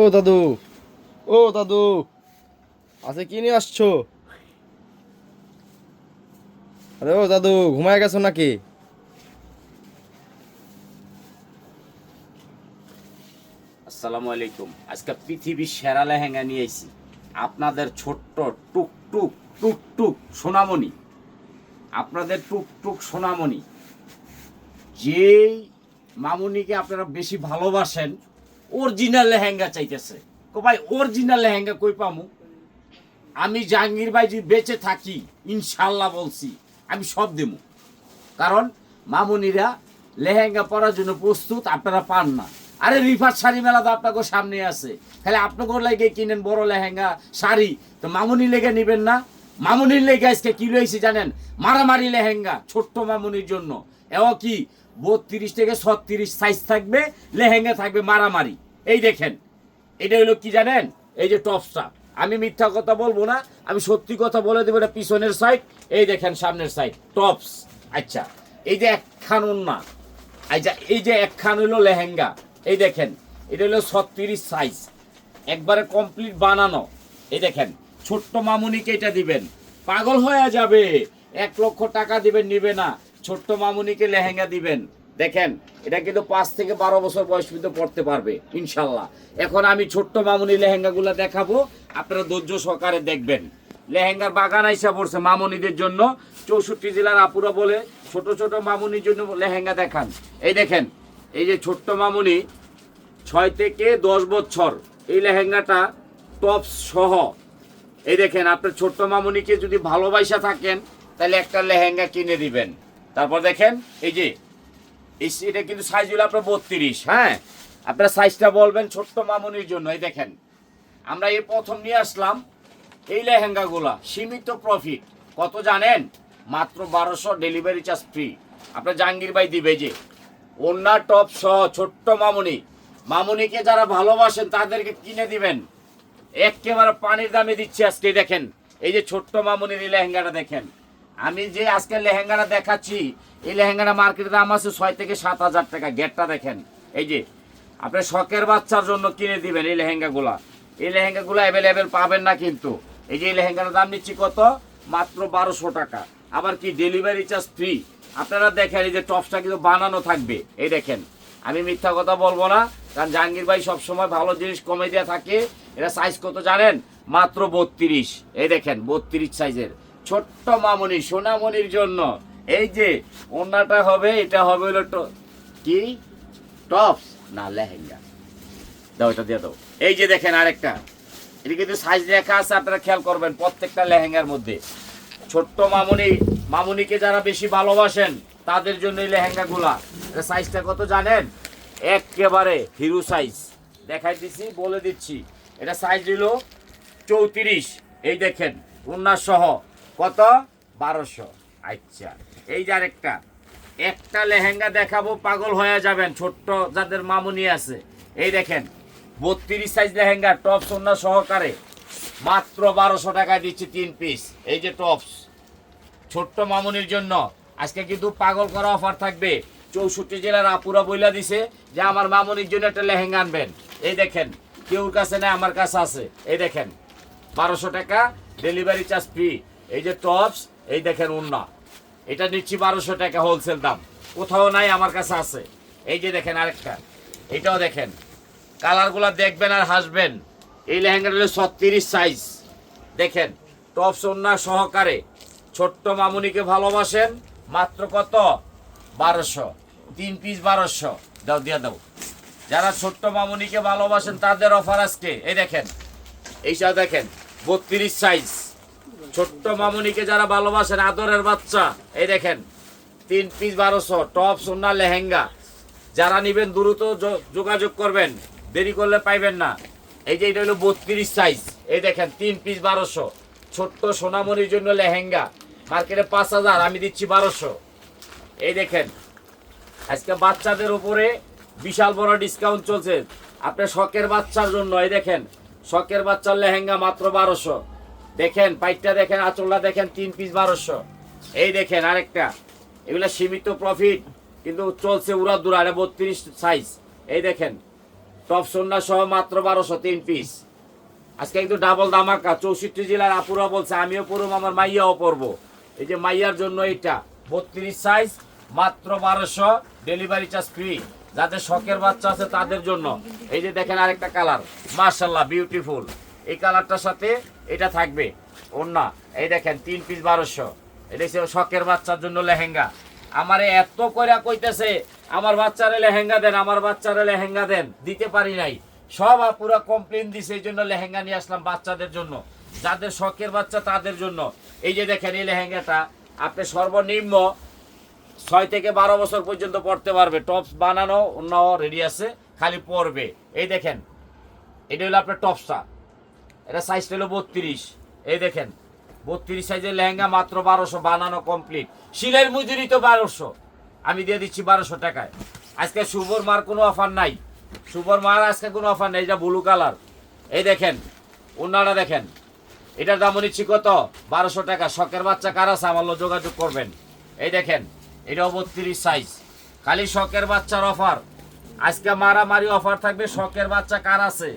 ও দাদু ও দাদু আছে কি নিয়ে আসছো? আরে ও দাদু, ঘুমায় গেছো নাকি? আসসালামু আলাইকুম। আজকে পৃথিবীর সেরা লেহেঙ্গা নিয়ে আইছি। আপনাদের ছোট্ট টুক টুক টুক টুক সোনামণি। আপনাদের টুক টুক সোনামণি। যেই মামুনিকে আপনারা বেশি ভালোবাসেন অরিজিনাল লেহেঙ্গা চাইতেছে। কো ভাই অরিজিনাল লেহেঙ্গা কই পামু? আমি জাহাঙ্গীর ভাই যদি বেঁচে থাকি, ইনশাল্লাহ বলছি, আমি সব দেবো। কারণ মামুনিরা লেহেঙ্গা পরার জন্য প্রস্তুত, আপনারা পান না। আরে রিফার শাড়ি মেলা তো আপনাকে সামনে আছে। খালি আপনাকে লেগে কিনেন বড় লেহেঙ্গা শাড়ি। তো মামুনি লেগে নেবেন না। মামুনির লেগে আজকে কি রয়েছে জানেন? মারামারি লেহেঙ্গা, ছোট্ট মামুনির জন্য। এও কি, বত্রিশ থেকে ছত্রিশ সাইজ থাকবে, লেহেঙ্গা থাকবে মারামারি। এই দেখেন, এটা হলো কি জানেন? এই যে টপসটা আমি মিথ্যা কথা বলব না, আমি সত্যি কথা বলে দেবো এটা পিছনের সাইড এই দেখেন সামনের সাইড টপস আচ্ছা এই যে একখান না আচ্ছা এই যে একখান হলো লেহেঙ্গা, এই দেখেন, এটা হলো ছত্রিশ সাইজ একবারে কমপ্লিট বানানো। এই দেখেন, ছোট্ট মামুনিকে এটা দিবেন। পাগল হয়ে যাবে, এক লক্ষ টাকা দিবেন, নিবে না। ছোট্ট মামুনিকে লেহেঙ্গা দিবেন। দেখেন, এটা কিন্তু পাঁচ থেকে বারো বছর বয়স পর্যন্ত পড়তে পারবে, ইনশাল্লাহ। এখন আমি ছোট্ট মামুনি লেহেঙ্গাগুলো দেখাবো, আপনারা ধৈর্য সহকারে দেখবেন। লেহেঙ্গার বাগান আইসা পড়ছে মামুনিদের জন্য। চৌষট্টি জেলার আপুরা বলে ছোট ছোট মামুনির জন্য লেহেঙ্গা দেখান। এই দেখেন, এই যে ছোট্ট মামুনি, ছয় থেকে দশ বছর, এই লেহেঙ্গাটা টপ সহ। এই দেখেন, আপনার ছোট্ট মামুনিকে যদি ভালোবাসা থাকেন, তাহলে একটা লেহেঙ্গা কিনে দিবেন। তারপর দেখেন, এই যে এটা কিন্তু সাইজ হলো আপনার বত্রিশ হ্যাঁ? আপনার সাইজটা বলবেন ছোট্ট মামুনির জন্য, এই দেখেন। আমরা এই প্রথম নিয়ে আসলাম এই লেহেঙ্গাগুলা, সীমিত প্রফিট কত জানেন? মাত্র বারোশো ডেলিভারি চার্জ ফ্রি আপনার জাহাঙ্গীর ভাই দিবে যে। ওন্না টপ সহ ছোট্ট মামুনি। মামুনিকে যারা ভালোবাসেন, তাদেরকে কিনে দিবেন। একেবারে পানির দামে দিচ্ছে আজকে, দেখেন। এই যে ছোট্ট মামুনির এই লেহেঙ্গাটা, দেখেন। আমি যে আজকে লেহেঙ্গাটা দেখাচ্ছি, এই লেহেঙ্গাটা মার্কেটের দাম আছে ছয় থেকে সাত হাজার টাকা। গেটটা দেখেন। এই যে, আপনি শখের বাচ্চার জন্য কিনে দিবেন এই লেহেঙ্গাগুলা। এই লেহেঙ্গাগুলো অ্যাভেলেবেল পাবেন না কিন্তু। এই যে, এই লেহেঙ্গাটার দাম নিচ্ছি কত? মাত্র বারোশো টাকা। আবার কি ডেলিভারি চার্জ ফ্রি আপনারা দেখেন, এই যে টপসটা কিন্তু বানানো থাকবে। এই দেখেন, আমি মিথ্যা কথা বলব না, কারণ জাহাঙ্গীর ভাই সবসময় ভালো জিনিস কমে দেওয়া থাকে। এটা সাইজ কত জানেন? মাত্র বত্রিশ। এই দেখেন, বত্রিশ সাইজের ছোট্ট মামনি সোনামনির জন্য। এই যে, ওনাটা হবে, এটা হবে হলো কি? টপস। না, লেহেঙ্গা। দাও, এটা দিয়ে দাও। এই যে দেখেন আরেকটা। এটা কিন্তু সাইজ লেখা আছে, আপনারা খেয়াল করবেন, প্রত্যেকটা লেহেঙ্গার মধ্যে। ছোট্ট মামুনি, মামুনিকে যারা বেশি ভালোবাসেন, তাদের জন্য এই লেহেঙ্গাগুলা। এটা সাইজটা কত জানেন? একেবারে হিরো সাইজ দেখাই দিচ্ছি বলে দিচ্ছি। এটা সাইজ হলো চৌত্রিশ। এই দেখেন উন্নাস সহ। কত? বারোশো। আচ্ছা এই যে আরেকটা। একটা লেহেঙ্গা দেখাবো, পাগল হয়ে যাবেন, ছোট্ট যাদের মামুনি আছে। এই দেখেন, বত্রিশ সাইজ লেহেঙ্গা টপস ওন্না সহকারে। মাত্র বারোশো টাকায় দিচ্ছি তিন পিস এই যে টপস ছোট্ট মামুনির জন্য। আজকে কিন্তু পাগল করা অফার থাকবে। চৌষট্টি জেলার আপুরা বইলা দিছে যে আমার মামুনির জন্য একটা লেহেঙ্গা আনবেন। এই দেখেন, কেউর কাছে না, আমার কাছে আছে। এই দেখেন, বারোশো টাকা ডেলিভারি চার্জ ফ্রি এই যে টপস এই দেখেন উন্না এটা নিচ্ছি বারোশো টাকা হোলসেল দাম। কোথাও নাই, আমার কাছে আছে। এই যে দেখেন আরেকটা। এটাও দেখেন। কালারগুলো দেখবেন আর হাসবেন। এই লেহেঙ্গাটা হলো ছত্রিশ সাইজ দেখেন টপস সন্না সহকারে। ছোট্ট মামুনিকে ভালোবাসেন, মাত্র কত? বারোশো। তিন পিস বারোশো। দাও, দিয়া দাও। যারা ছোট্ট মামুনিকে ভালোবাসেন, তাদের অফার আজকে। এই দেখেন। এইসব দেখেন, বত্রিশ সাইজ ছোট্ট মামুনিকে যারা ভালোবাসেন, আদরের বাচ্চা, এই দেখেন, তিন পিস বারোশো টপ সোনা লেহেঙ্গা। যারা নিবেন, দ্রুত যোগাযোগ করবেন, দেরি করলে পাইবেন না। এই যে এটা হলো বত্রিশ সাইজ এই দেখেন, তিন পিস বারোশো। ছোট্ট সোনামণির জন্য লেহেঙ্গা, মার্কেটে পাঁচ হাজার, আমি দিচ্ছি বারোশো। এই দেখেন, আজকে বাচ্চাদের উপরে বিশাল বড় ডিসকাউন্ট চলছে। আপনার শখের বাচ্চার জন্য, এই দেখেন, শখের বাচ্চার লেহেঙ্গা মাত্র বারোশো। দেখেন পাইটটা দেখেন, আঁচলটা দেখেন, তিন পিস বারোশো। এই দেখেন আরেকটা। এগুলো সীমিত প্রফিট কিন্তু চলছে উড়া দুরা, এটা বত্রিশ সাইজ এই দেখেন টপ সন্না সহ মাত্র বারোশো তিন পিস আজকে একটু ডাবল দামাকা চৌষট্টি জেলার আপুরা বলছে, আমিও পড়ব আমার মাইয়াও পরবো। এই যে মাইয়ার জন্য এটা বত্রিশ সাইজ মাত্র বারোশো ডেলিভারি চার্জ ফ্রি যাদের শখের বাচ্চা আছে তাদের জন্য। এই যে দেখেন আরেকটা কালার মার্শাল্লাহ বিউটিফুল এই কালারটার সাথে এটা থাকবে। ওন্না এই দেখেন, তিন পিস বারোশো। এটা হচ্ছে শখের বাচ্চার জন্য লেহেঙ্গা। আমারে এত কইরা কইতেছে, আমার বাচ্চারে লেহেঙ্গা দেন, আমার বাচ্চারে লেহেঙ্গা দেন। দিতে পারি নাই। সব পুরো কমপ্লেন দিছে, এই জন্য লেহেঙ্গা নিয়ে আসলাম বাচ্চাদের জন্য। যাদের শখের বাচ্চা, তাদের জন্য। এই যে দেখেন, এই লেহেঙ্গাটা আপনি সর্বনিম্ন ছয় থেকে বারো বছর পর্যন্ত পড়তে পারবে। টপস বানানো অন্য রেডি আছে, খালি পরবে। এই দেখেন, এটা হলো আপনার টপসটা। এটা সাইজটা হলো বত্রিশ। এই দেখেন, বত্রিশ সাইজের লেহেঙ্গা মাত্র বারোশো বানানো কমপ্লিট সিলের মজুরি তো বারোশো। আমি দিয়ে দিচ্ছি বারোশো টাকায়। আজকে সুবর মার কোনো অফার নাই। শুভর মার আজকে কোনো অফার নেই, এটা ব্লু কালার এই দেখেন অন্যটা দেখেন, এটার দাম নিচ্ছি কত? বারোশো টাকা। শখের বাচ্চা কার আছে? আমার যোগাযোগ করবেন। এই দেখেন, এটাও বত্রিশ সাইজ খালি শখের বাচ্চার অফার আজকে মারামারি অফার থাকবে, শখের বাচ্চা কার আছে?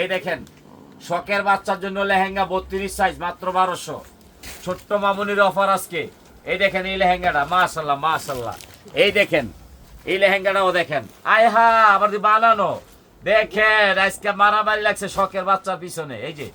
এই দেখেন শখের বাচ্চার জন্য লেহেঙ্গা বত্রিশ সাইজ মাত্র বারোশো। ছোট্ট মামুনির অফার আজকে। এই দেখেন এই লেহেঙ্গাটা, মাশাল্লাহ মাশাল্লাহ। এই দেখেন, এই লেহেঙ্গাটাও দেখেন। আয় হা, আবার বানানো। দেখেন, আজকে মারামারি লাগছে শখের বাচ্চার পিছনে। এই যে,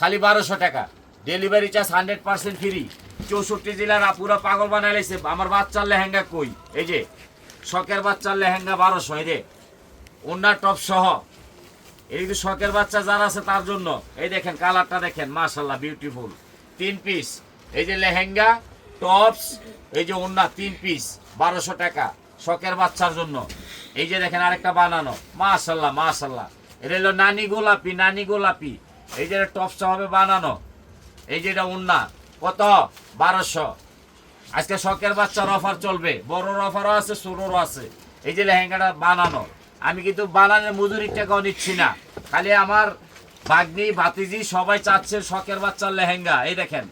খালি বারোশো টাকা। Delivery charge hundred percent free চৌষট্টি জেলার আপুরা পাগল বানাইছে। আমার বাচ্চার লেহেঙ্গা কই? এই যে, শখের বাচ্চার লেহেঙ্গা বারোশো, এই যে। ওনার টপ সহ এই যে শখের বাচ্চা যারা আছে তার জন্য। এই দেখেন, কালারটা দেখেন মাশাল্লাহ বিউটিফুল তিন পিস এই যে লেহেঙ্গা টপস এই যে ওন্না তিন পিস বারোশো টাকা। শখের বাচ্চার জন্য। এই যে দেখেন, আরেকটা বানানো। মাশাল্লাহ মাশাল্লাহ এটা হলো নানি গোলাপি নানি গোলাপি। এই যে টপসটা হবে বানানো। এই যে এটা উন্না কত? বারোশো। আজকে শখের বাচ্চার অফার চলবে। বড়র অফারও আছে, ছোটরও আছে। এই যে লেহেঙ্গাটা বানানো। আমি কিন্তু বানানোর মজুরির টাকাও নিচ্ছি না। খালি আমার ভাগ্নি, ভাতিজি সবাই চাচ্ছে শখের বাচ্চার লেহেঙ্গা। এই দেখেন,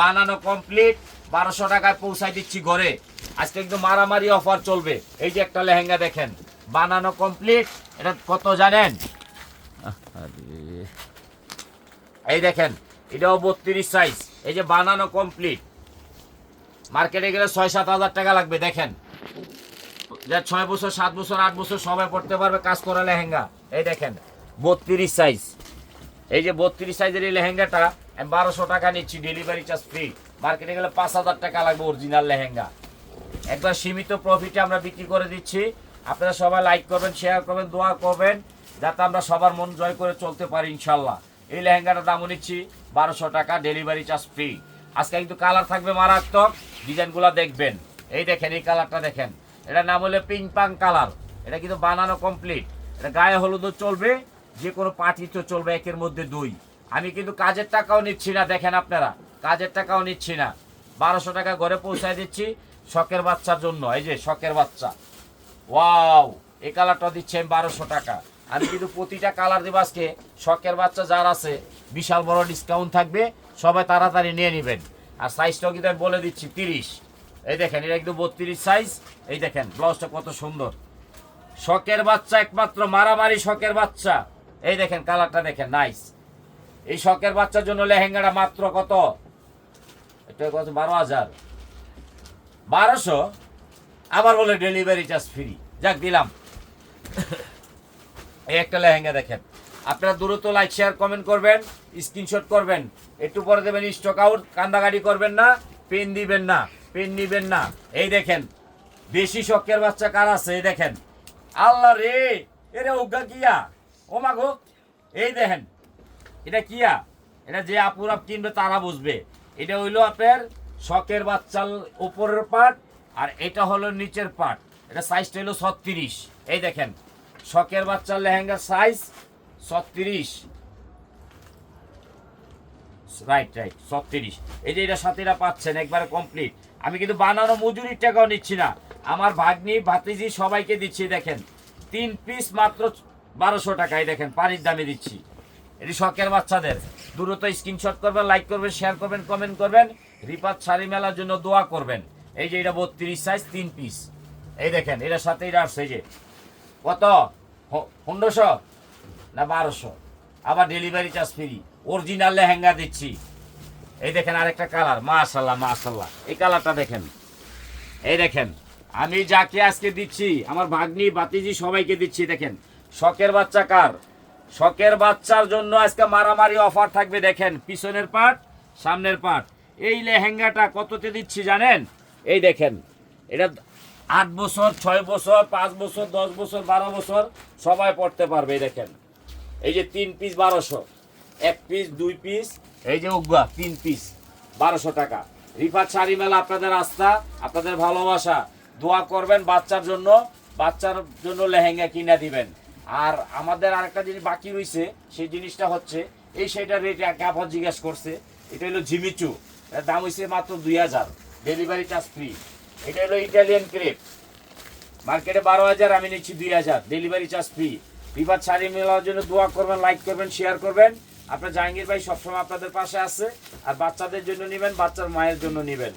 বানানো কমপ্লিট বারোশো টাকায় পৌঁছাই দিচ্ছি ঘরে। আজকে একদম মারামারি অফার চলবে। এই যে একটা লেহেঙ্গা দেখেন, বানানো কমপ্লিট এটা কত জানেন? এই দেখেন, এটাও বত্রিশ সাইজ এই যে বানানো কমপ্লিট মার্কেটে গেলে ছয় সাত হাজার টাকা লাগবে, দেখেন। যা ছয় বছর, সাত বছর, আট বছর সবাই পড়তে পারবে কাজ করা লেহেঙ্গা। এই দেখেন, বত্রিশ সাইজ এই যে বত্রিশ সাইজের এই লেহেঙ্গাটা, আমি বারোশো টাকা নিচ্ছি ডেলিভারি চার্জ ফ্রি মার্কেটে গেলে পাঁচ হাজার টাকা লাগবে অরিজিনাল লেহেঙ্গা। একবার সীমিত প্রফিটে আমরা বিক্রি করে দিচ্ছি। আপনারা সবাই লাইক করবেন শেয়ার করবেন, দোয়া করবেন, যাতে আমরা সবার মন জয় করে চলতে পারি ইনশাল্লাহ এই লেহেঙ্গাটার দাম নিচ্ছি বারোশো টাকা ডেলিভারি চার্জ ফ্রি আজকে কিন্তু কালার থাকবে মারাত্মক ডিজাইনগুলো দেখবেন। এই দেখেন, এই কালারটা দেখেন। এটা নাম হলো পিং পাং কালার। এটা কিন্তু বানানো কমপ্লিট এটা গায়ে হলুদও চলবে, যে কোনো পার্টি তো চলবে, একের মধ্যে দুই। আমি কিন্তু কাজের টাকাও নিচ্ছি না, দেখেন আপনারা। কাজের টাকাও নিচ্ছি না। বারোশো টাকা ঘরে পৌঁছায় দিচ্ছি শখের বাচ্চার জন্য। এই যে শখের বাচ্চা। ওয়াও, এই কালারটা দিচ্ছে আমি বারোশো টাকা। আমি কিন্তু প্রতিটা কালার দেবো আজকে। শখের বাচ্চা যার আছে, বিশাল বড় ডিসকাউন্ট থাকবে। সবাই তাড়াতাড়ি নিয়ে নেবেন। আর সাইজটাও কিন্তু আমি বলে দিচ্ছি, তিরিশ। এই দেখেন, এটা একদম বত্রিশ সাইজ এই দেখেন ব্লাউজটা কত সুন্দর। শখের বাচ্চা, একমাত্র মারামারি শখের বাচ্চা। এই দেখেন কালারটা দেখেন নাইস এই শখের বাচ্চার জন্য লেহেঙ্গাটা মাত্র কত? এটা কত? বারো হাজার। বারোশো? আবার বলে ডেলিভারি চার্জ ফ্রি যাক, দিলাম। এই একটা লেহেঙ্গা দেখেন। আপনারা দ্রুত লাইক শেয়ার কমেন্ট করবেন স্ক্রিনশট করবেন। একটু পরে দেবেন স্টক আউট কান্দাগাড়ি করবেন না পেন দিবেন না। পেন নিবেন না। এই দেখেন, বেশি শখের বাচ্চা কার আছে? এই দেখেন। আল্লাহ রে, এরে উগা কিয়া? ও মাগো এই দেখেন, এটা কিয়া? এটা যে আপুরা কিনবে তারা বুঝবে। এটা হইল আপনার শখের বাচ্চার উপরের পার্ট আর এটা হলো নিচের পার্ট এটা সাইজটা হলো ছত্রিশ। এই দেখেন, শখের বাচ্চার লেহেঙ্গার সাইজ ছত্রিশ। রাইট রাইট ছত্রিশ। এই যে এটা সাথে এটা পাচ্ছেন, একবারে কমপ্লিট আমি কিন্তু বানানো মজুরির টাকাও নিচ্ছি না। আমার ভাগ্নি, ভাতিজি সবাইকে দিচ্ছি, দেখেন। তিন পিস মাত্র বারোশো টাকায়, দেখেন, পানির দামে দিচ্ছি। এটি শখের বাচ্চাদের। দ্রুত স্ক্রিনশট করবেন লাইক করবেন শেয়ার করবেন কমেন্ট করবেন। রিপাত শাড়ি মেলার জন্য দোয়া করবেন। এই যে এটা বত্রিশ সাইজ তিন পিস এই দেখেন, এটার সাথে এটা আসছে যে। কত? পনেরোশো? না, বারোশো। আবার delivery charge free original lehenga দিচ্ছি। এই দেখেন আরেকটা কালার মাশাল্লাহ মাশাল্লাহ এই কালারটা দেখেন। এই দেখেন, আমি যাকে আজকে দিচ্ছি, আমার ভাগ্নি বাতিজি সবাইকে দিচ্ছি, দেখেন। শখের বাচ্চা কার? শখের বাচ্চার জন্য আজকে মারামারি অফার থাকবে, দেখেন। পিছনের পাট, সামনের পাট। এই লেহেঙ্গাটা কততে দিচ্ছি জানেন? এই দেখেন, এটা আট বছর, ছয় বছর, পাঁচ বছর, দশ বছর, বারো বছর সবাই পড়তে পারবে দেখেন। এই যে তিন পিস বারোশো। এক পিস দুই পিস এই যে উগা তিন পিস বারোশো টাকা। রিফাত শাড়ি মেলা আপনাদের আস্থা আপনাদের ভালোবাসা। দোয়া করবেন বাচ্চার জন্য বাচ্চার জন্য লেহেঙ্গা কিনে দিবেন। আর আমাদের আরেকটা জিনিস বাকি রয়েছে সেই জিনিসটা হচ্ছে এই সেইটার রেট কাপড় জিজ্ঞেস করছে এটা হলো ঝিমিচু। এর দাম হয়েছে মাত্র দুই হাজার। ডেলিভারি চার্জ ফ্রি এটা হলো ইটালিয়ান ক্রেপ মার্কেটে বারো হাজার আমি নিচ্ছি দুই হাজার। ডেলিভারি চার্জ ফ্রি বিবাদ শাড়ি মেলার জন্য দোয়া করবেন লাইক করবেন শেয়ার করবেন। আপনার জাহাঙ্গীর ভাই সবসময় আপনাদের পাশে আছে, আর বাচ্চাদের জন্য নেবেন, বাচ্চার মায়ের জন্য নেবেন।